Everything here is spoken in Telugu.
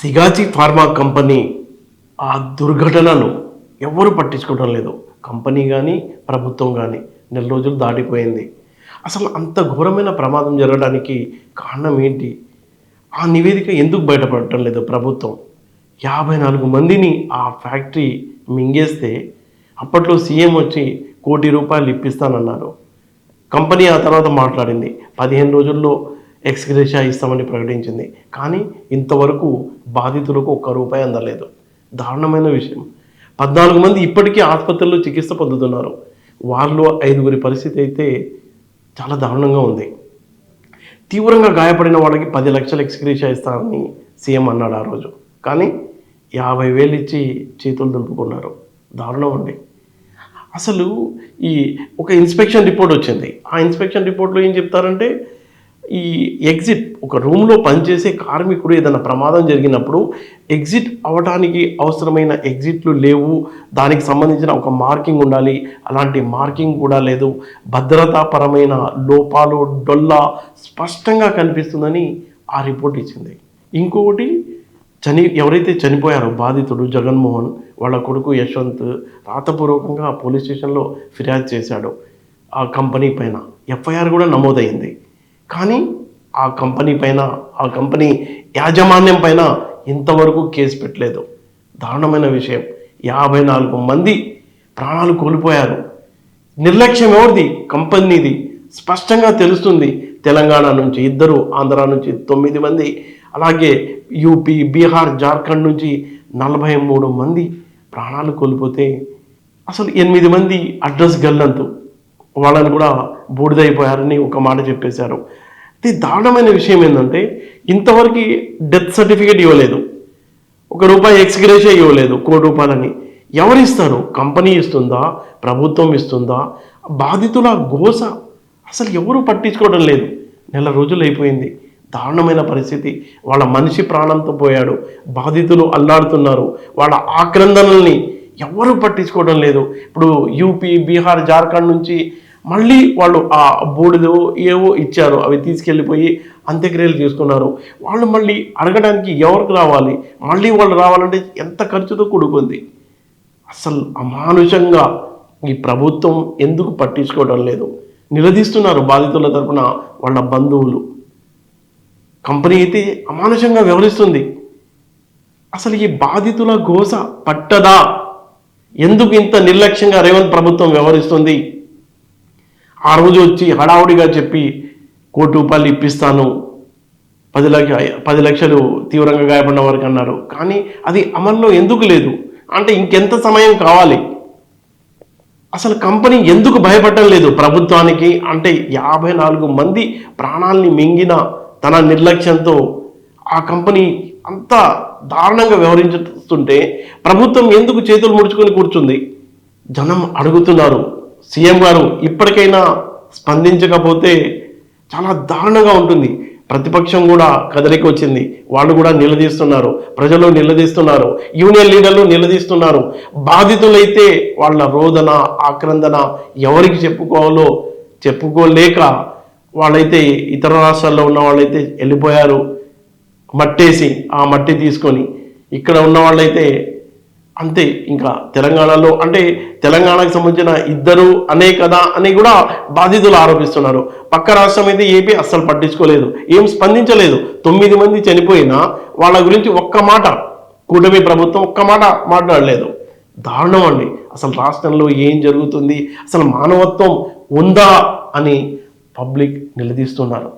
సిగాచి ఫార్మా కంపెనీ ఆ దుర్ఘటనను ఎవరు పట్టించుకోవడం లేదు. కంపెనీ కానీ ప్రభుత్వం కానీ నెల రోజులు దాటిపోయింది. అసలు అంత ఘోరమైన ప్రమాదం జరగడానికి కారణం ఏంటి? ఆ నివేదిక ఎందుకు బయటపడటం లేదు ప్రభుత్వం? యాభై నాలుగు మందిని ఆ ఫ్యాక్టరీ మింగేస్తే అప్పట్లో సీఎం వచ్చి కోటి రూపాయలు ఇప్పిస్తానన్నారు. కంపెనీ ఆ తర్వాత మాట్లాడింది. పదిహేను రోజుల్లో ఎక్స్గ్రేషియా ఇస్తామని ప్రకటించింది. కానీ ఇంతవరకు బాధితులకు ఒక్క రూపాయి అందలేదు. దారుణమైన విషయం. పద్నాలుగు మంది ఇప్పటికీ ఆసుపత్రుల్లో చికిత్స పొందుతున్నారు. వారిలో ఐదుగురి పరిస్థితి అయితే చాలా దారుణంగా ఉంది. తీవ్రంగా గాయపడిన వాళ్ళకి పది లక్షలు ఎక్స్గ్రేషియా ఇస్తామని సీఎం అన్నాడు ఆ రోజు. కానీ యాభై వేలు ఇచ్చి చేతులు దులుపుకున్నారు. దారుణం అండి. అసలు ఈ ఒక ఇన్స్పెక్షన్ రిపోర్ట్ వచ్చింది. ఆ ఇన్స్పెక్షన్ రిపోర్ట్లో ఏం చెప్తారంటే ఈ ఎగ్జిట్ ఒక రూమ్లో పనిచేసే కార్మికుడు ఏదైనా ప్రమాదం జరిగినప్పుడు ఎగ్జిట్ అవ్వడానికి అవసరమైన ఎగ్జిట్లు లేవు. దానికి సంబంధించిన ఒక మార్కింగ్ ఉండాలి. అలాంటి మార్కింగ్ కూడా లేదు. భద్రతాపరమైన లోపాలు డొల్లా స్పష్టంగా కనిపిస్తుందని ఆ రిపోర్ట్ ఇచ్చింది. ఇంకొకటి చని ఎవరైతే చనిపోయారో బాధితుడు జగన్మోహన్ వాళ్ళ కొడుకు యశ్వంత్ రాతపూర్వకంగా పోలీస్ స్టేషన్లో ఫిర్యాదు చేశాడు. ఆ కంపెనీ పైన. ఎఫ్ఐఆర్ కూడా నమోదైంది కానీ ఆ కంపెనీ పైన ఆ కంపెనీ యాజమాన్యం పైన ఇంతవరకు కేసు పెట్టలేదు. దారుణమైన విషయం. యాభై నాలుగు మంది ప్రాణాలు కోల్పోయారు. నిర్లక్ష్యం ఎవరిది? కంపెనీది. స్పష్టంగా తెలుస్తుంది తెలంగాణ నుంచి ఇద్దరు ఆంధ్ర నుంచి తొమ్మిది మంది అలాగే యూపీ బీహార్ జార్ఖండ్ నుంచి నలభై మూడు మంది ప్రాణాలు కోల్పోతే అసలు ఎనిమిది మంది అడ్రస్ గల్లంతు. వాళ్ళని కూడా బూడిదైపోయారని ఒక మాట చెప్పేశారు. అయితే దారుణమైన విషయం ఏంటంటే ఇంతవరకు డెత్ సర్టిఫికేట్ ఇవ్వలేదు. ఒక రూపాయి ఎక్స్గ్రేషియా ఇవ్వలేదు కోటి రూపాయలని. ఎవరు ఇస్తారు? కంపెనీ ఇస్తుందా? ప్రభుత్వం ఇస్తుందా? బాధితుల గోస అసలు ఎవరు పట్టించుకోవడం లేదు. నెల రోజులు అయిపోయింది. దారుణమైన పరిస్థితి. వాళ్ళ మనిషి ప్రాణంతో పోయాడు. బాధితులు అల్లాడుతున్నారు. వాళ్ళ ఆక్రందనల్ని ఎవరు పట్టించుకోవడం లేదు. ఇప్పుడు యూపీ బీహార్ జార్ఖండ్ నుంచి మళ్ళీ వాళ్ళు ఆ బూడిదో ఏవో ఇచ్చారు అవి తీసుకెళ్ళిపోయి అంత్యక్రియలు చేసుకున్నారు. వాళ్ళు మళ్ళీ అడగడానికి ఎవరికి రావాలి? మళ్ళీ వాళ్ళు రావాలంటే ఎంత ఖర్చుతో కూడుకుంది? అసలు అమానుషంగా ఈ ప్రభుత్వం ఎందుకు పట్టించుకోవడం లేదు? నిలదీస్తున్నారు బాధితుల తరఫున వాళ్ళ బంధువులు. కంపెనీ అయితే అమానుషంగా వ్యవహరిస్తుంది. అసలు ఈ బాధితుల గోస పట్టదా? ఎందుకు ఇంత నిర్లక్ష్యంగా రేవంత్ ప్రభుత్వం వ్యవహరిస్తుంది? ఆ రోజు వచ్చి హడావుడిగా చెప్పి కోటి రూపాయలు ఇప్పిస్తాను. పది లక్ష పది లక్షలు తీవ్రంగా గాయపడిన వారికి అన్నారు. కానీ అది అమల్లో ఎందుకు లేదు? అంటే ఇంకెంత సమయం కావాలి? అసలు కంపెనీ ఎందుకు భయపడటం లేదు ప్రభుత్వానికి? అంటే యాభై నాలుగు మంది ప్రాణాల్ని మింగిన తన నిర్లక్ష్యంతో ఆ కంపెనీ అంత దారుణంగా వ్యవహరించుతుంటే ప్రభుత్వం ఎందుకు చేతులు ముడుచుకొని కూర్చుంది? జనం అడుగుతున్నారు. సీఎం గారు ఇప్పటికైనా స్పందించకపోతే చాలా దారుణంగా ఉంటుంది. ప్రతిపక్షం కూడా కదలికి వచ్చింది. వాళ్ళు కూడా నిలదీస్తున్నారు. ప్రజలు నిలదీస్తున్నారు. యూనియన్ లీడర్లు నిలదీస్తున్నారు. బాధితులైతే వాళ్ళ రోదన ఆక్రందన ఎవరికి చెప్పుకోవాలో చెప్పుకోలేక వాళ్ళైతే ఇతర రాష్ట్రాల్లో ఉన్న వాళ్ళైతే వెళ్ళిపోయారు. మట్టేసి ఆ మట్టి తీసుకొని. ఇక్కడ ఉన్న వాళ్ళైతే అంతే. ఇంకా తెలంగాణలో అంటే తెలంగాణకు సంబంధించిన ఇద్దరు అనే కదా అని కూడా బాధితులు ఆరోపిస్తున్నారు. పక్క రాష్ట్రం అయితే ఏపీ అస్సలు పట్టించుకోలేదు. ఏం స్పందించలేదు. తొమ్మిది మంది చనిపోయినా వాళ్ళ గురించి ఒక్క మాట కూటమి ప్రభుత్వం ఒక్క మాట మాట్లాడలేదు. దారుణం అండి. అసలు రాష్ట్రంలో ఏం జరుగుతుంది? అసలు మానవత్వం ఉందా అని పబ్లిక్ నిలదీస్తున్నారు.